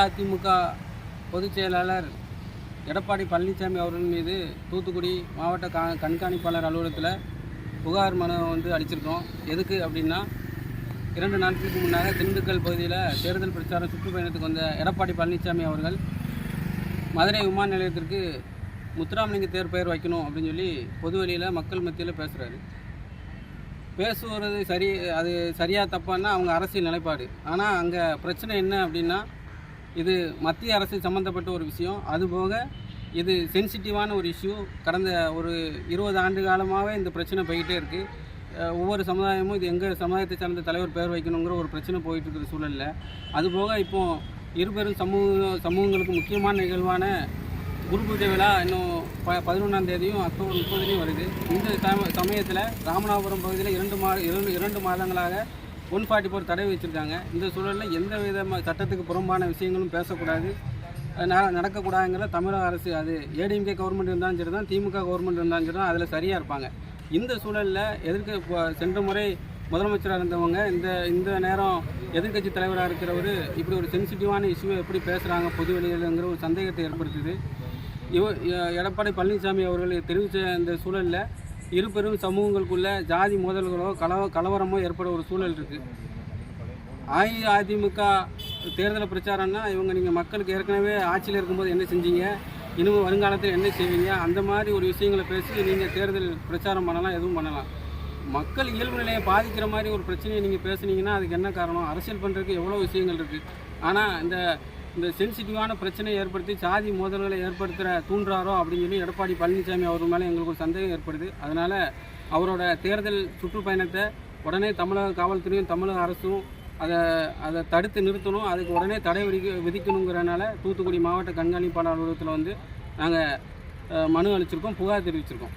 அஇஅதிமுக பொதுச் செயலாளர் எடப்பாடி பழனிசாமி அவர்கள் மீது தூத்துக்குடி மாவட்ட கா கண்காணிப்பாளர் அலுவலகத்தில் புகார் மனு வந்து அளிச்சிருக்கோம். எதுக்கு அப்படின்னா இரண்டு நாட்களுக்கு முன்னாக திண்டுக்கல் பகுதியில் தேர்தல் பிரச்சாரம் சுற்றுப்பயணத்துக்கு வந்த எடப்பாடி பழனிசாமி அவர்கள் மதுரை விமான நிலையத்திற்கு முத்துராமலிங்க தேர் பெயர் வைக்கணும் அப்படின்னு சொல்லி பொதுவெளியில் மக்கள் மத்தியில் பேசுகிறாரு பேசுவது சரி அது சரியாக தப்பான்னா அவங்க அரசியல் நிலைப்பாடு. ஆனால் அங்கே பிரச்சனை என்ன அப்படின்னா இது மத்திய அரசு சம்மந்தப்பட்ட ஒரு விஷயம். அதுபோக இது சென்சிட்டிவான ஒரு இஷ்யூ கடந்த ஒரு இருபது ஆண்டு காலமாகவே இந்த பிரச்சனை போய்கிட்டே இருக்குது ஒவ்வொரு சமுதாயமும் இது எங்கள் சமுதாயத்தை சார்ந்த தலைவர் பெயர் வைக்கணுங்கிற ஒரு பிரச்சனை போயிட்டு இருக்கிற சூழலில். அதுபோக இப்போது இருபெரும் சமூக சமூகங்களுக்கு முக்கியமான நிகழ்வான குரு பூஜை விழா இன்னும் ப பதினொன்றாம் தேதியும் அக்டோபர் முப்பதுலேயும் வருது. இந்த சமயத்தில் ராமநாதபுரம் பகுதியில் இரண்டு மா இரண்டு இரண்டு மாதங்களாக ஒன் ஃபார்ட்டி ஃபோர் தடை வச்சுருக்காங்க இந்த சூழலில் எந்த விதமாக சட்டத்துக்கு புறம்பான விஷயங்களும் பேசக்கூடாது. ந- நடக்கக்கூடாதுங்கிற தமிழக அரசு அது ஏடிஎம்கே கவர்மெண்ட் இருந்தாலும் சரி தான் திமுக கவர்மெண்ட் இருந்தாலும் சரி தான் அதில் சரியாக இருப்பாங்க. இந்த சூழலில் எதிர்க்க இப்போ சென்ற முறை முதலமைச்சராக இருந்தவங்க இந்த இந்த நேரம் எதிர்க்கட்சி தலைவராக இருக்கிறவர் இப்படி ஒரு சென்சிட்டிவான இஷ்யூவை எப்படி பேசுகிறாங்க பொது வெளியிலங்கிற ஒரு சந்தேகத்தை ஏற்படுத்துது. இவ எடப்பாடி பழனிசாமி அவர்கள் தெரிவித்த இந்த சூழலில் இரு பெரும் சமூகங்களுக்குள்ள ஜாதி மோதல்களோ கலவ கலவரமோ ஏற்பட ஒரு சூழல் இருக்குது அஇஅதிமுக தேர்தல் பிரச்சாரம்னா இவங்க நீங்கள் மக்களுக்கு ஏற்கனவே ஆட்சியில் இருக்கும்போது என்ன செஞ்சீங்க? இனிமேல் வருங்காலத்தில் என்ன செய்வீங்க? அந்த மாதிரி ஒரு விஷயங்களை பேசி நீங்கள் தேர்தல் பிரச்சாரம் பண்ணலாம் எதுவும் பண்ணலாம். மக்கள் இயல்பு நிலையை பாதிக்கிற மாதிரி ஒரு பிரச்சனையை நீங்கள் பேசுனீங்கன்னா அதுக்கு என்ன காரணம்? அரசியல் பண்ணுறதுக்கு எவ்வளோ விஷயங்கள் இருக்குது ஆனால் இந்த இந்த சென்சிட்டிவான பிரச்சனையை ஏற்படுத்தி சாதி மோதல்களை ஏற்படுத்துகிற தூண்டுறாரோ அப்படின்னு சொல்லி எடப்பாடி பழனிசாமி அவர் மேலே எங்களுக்கு ஒரு சந்தேகம் ஏற்படுது. அதனால் அவரோட தேர்தல் சுற்றுப்பயணத்தை உடனே தமிழக காவல்துறையும் தமிழக அரசும் அதை அதை தடுத்து நிறுத்தணும். அதுக்கு உடனே தடை விதிக்க விதிக்கணுங்கிறனால தூத்துக்குடி மாவட்ட கண்காணிப்பாளர் அலுவலகத்தில் வந்து நாங்கள் மனு அளிச்சிருக்கோம் புகார் தெரிவிச்சிருக்கோம்.